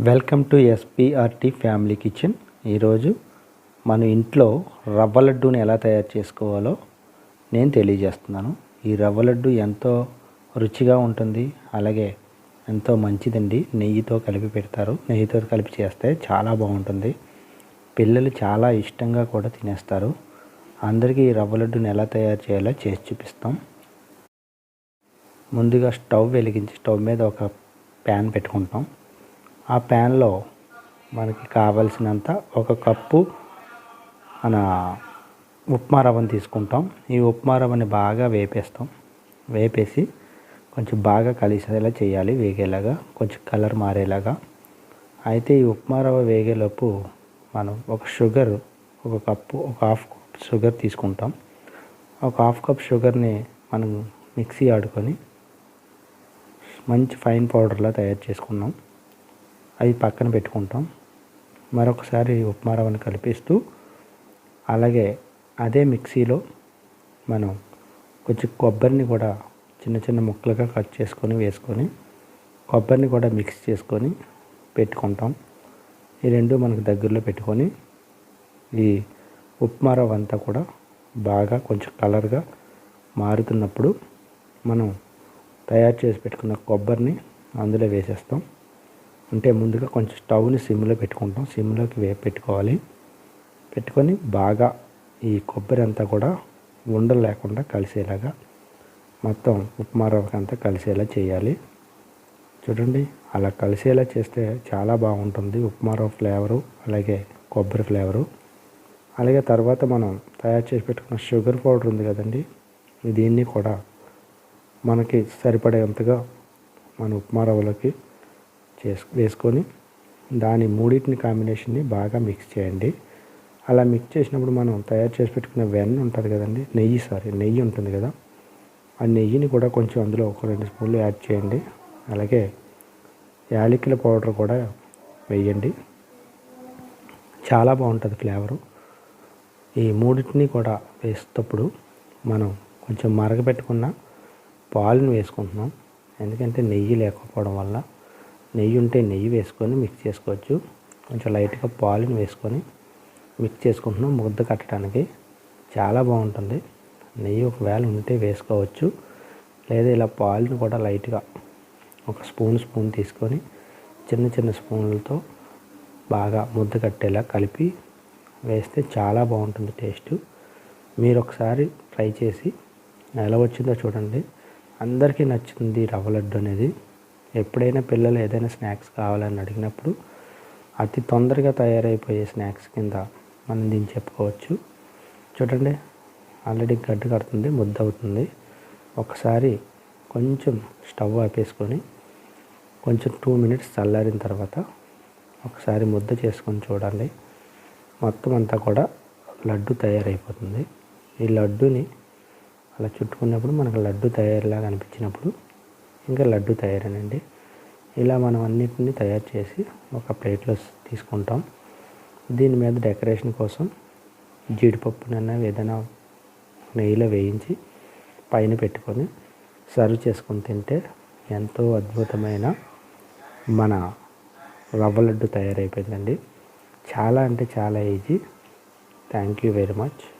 Welcome to SPRT family kitchen. ఈరోజు మన ఇంట్లో రవ్వ లడ్డూని ఎలా తయారు చేసుకోవాలో నేను తెలియజేస్తున్నాను. ఈ రవ్వ లడ్డు ఎంతో రుచిగా ఉంటుంది అలాగే ఎంతో మంచిదండి. నెయ్యితో కలిపి పెడతారు. నెయ్యితో కలిపి చేస్తే చాలా బాగుంటుంది. పిల్లలు చాలా ఇష్టంగా కూడా తినేస్తారు. అందరికీ ఈ రవ్వ లడ్డుని ఎలా తయారు చేయాలో చేసి చూపిస్తాం. ముందుగా స్టవ్ వెలిగించి స్టవ్ మీద ఒక ప్యాన్ పెట్టుకుంటాం. ఆ ప్యాన్లో మనకి కావలసినంత ఒక కప్పు మన ఉప్మా రవ్వను తీసుకుంటాం. ఈ ఉప్మా రవ్వని బాగా వేపేస్తాం. వేపేసి కొంచెం బాగా కలిసేలా చేయాలి వేగేలాగా కొంచెం కలర్ మారేలాగా. అయితే ఈ ఉప్మా రవ్వ వేగేలోపు మనం ఒక షుగర్ ఒక కప్పు ఒక హాఫ్ కప్ షుగర్ తీసుకుంటాం. ఒక హాఫ్ కప్ షుగర్ని మనం మిక్సీ ఆడుకొని మంచి ఫైన్ పౌడర్లా తయారు చేసుకున్నాం. అవి పక్కన పెట్టుకుంటాం. మరొకసారి ఉప్మా రవ్వను కలిపిస్తూ అలాగే అదే మిక్సీలో మనం కొంచెం కొబ్బరిని కూడా చిన్న చిన్న ముక్కలుగా కట్ చేసుకొని వేసుకొని కొబ్బరిని కూడా మిక్స్ చేసుకొని పెట్టుకుంటాం. ఈ రెండు మనకు దగ్గరలో పెట్టుకొని ఈ ఉప్మా రవ్వ అంతా కూడా బాగా కొంచెం కలర్గా మారుతున్నప్పుడు మనం తయారు చేసి పెట్టుకున్న కొబ్బరిని అందులో వేసేస్తాం. అంటే ముందుగా కొంచెం స్టవ్ని సిమ్లో పెట్టుకుంటాం. సిమ్లోకి వేపు పెట్టుకోవాలి. పెట్టుకొని బాగా ఈ కొబ్బరి అంతా కూడా ఉండలు లేకుండా కలిసేలాగా మొత్తం ఉప్మా రవ్వకి అంతా కలిసేలా చేయాలి. చూడండి అలా కలిసేలా చేస్తే చాలా బాగుంటుంది ఉప్మా రవ్వ ఫ్లేవరు అలాగే కొబ్బరి ఫ్లేవరు. అలాగే తర్వాత మనం తయారు చేసి పెట్టుకున్న షుగర్ పౌడర్ ఉంది కదండి దీన్ని కూడా మనకి సరిపడేంతగా మన ఉప్మా రవ్వలోకి చేసు వేసుకొని దాని మూడింటిని కాంబినేషన్ని బాగా మిక్స్ చేయండి. అలా మిక్స్ చేసినప్పుడు మనం తయారు చేసి పెట్టుకున్న వెన్న ఉంటుంది కదండి నెయ్యి సారీ నెయ్యి ఉంటుంది కదా ఆ నెయ్యిని కూడా కొంచెం అందులో ఒక రెండు స్పూన్లు యాడ్ చేయండి. అలాగే యాలకుల పౌడర్ కూడా వేయండి. చాలా బాగుంటుంది ఫ్లేవరు. ఈ మూడింటిని కూడా వేసేటప్పుడు మనం కొంచెం మరగపెట్టుకున్న పాలను వేసుకుంటున్నాం. ఎందుకంటే నెయ్యి లేకపోవడం వల్ల నెయ్యి ఉంటే నెయ్యి వేసుకొని మిక్స్ చేసుకోవచ్చు. కొంచెం లైట్గా పాలుని వేసుకొని మిక్స్ చేసుకుంటున్నాం. ముద్ద కట్టడానికి చాలా బాగుంటుంది. నెయ్యి ఒకవేళ ఉంటే వేసుకోవచ్చు. లేదా ఇలా పాలుని కూడా లైట్గా ఒక స్పూన్ స్పూన్ తీసుకొని చిన్న చిన్న స్పూన్లతో బాగా ముద్ద కట్టేలా కలిపి వేస్తే చాలా బాగుంటుంది టేస్ట్ మీరు ఒకసారి ట్రై చేసి ఎలా వచ్చిందో చూడండి. అందరికీ నచ్చుతుంది రవ్వ లడ్డు అనేది. ఎప్పుడైనా పిల్లలు ఏదైనా స్నాక్స్ కావాలని అడిగినప్పుడు అతి తొందరగా తయారైపోయే స్నాక్స్ కింద మనం దీన్ని చెప్పుకోవచ్చు. చూడండి ఆల్రెడీ గడ్డు కడుతుంది ముద్ద అవుతుంది. ఒకసారి కొంచెం స్టవ్ ఆపేసుకొని కొంచెం టూ మినిట్స్ చల్లారిన తర్వాత ఒకసారి ముద్ద చేసుకొని చూడండి. మొత్తం అంతా కూడా లడ్డు తయారైపోతుంది. ఈ లడ్డుని అలా చుట్టుకున్నప్పుడు మనకు లడ్డు తయారులాగా అనిపించినప్పుడు ఇంకా లడ్డు తయారేనండి. ఇలా మనం అన్నిటిని తయారు చేసి ఒక ప్లేట్లో తీసుకుంటాం. దీని మీద డెకరేషన్ కోసం జీడిపప్పునైనా ఏదైనా నెయ్యిలో వేయించి పైన పెట్టుకొని సర్వ్ చేసుకొని తింటే ఎంతో అద్భుతమైన మన రవ్వ లడ్డు తయారైపోయిందండి చాలా అంటే చాలా easy. Thank you very much.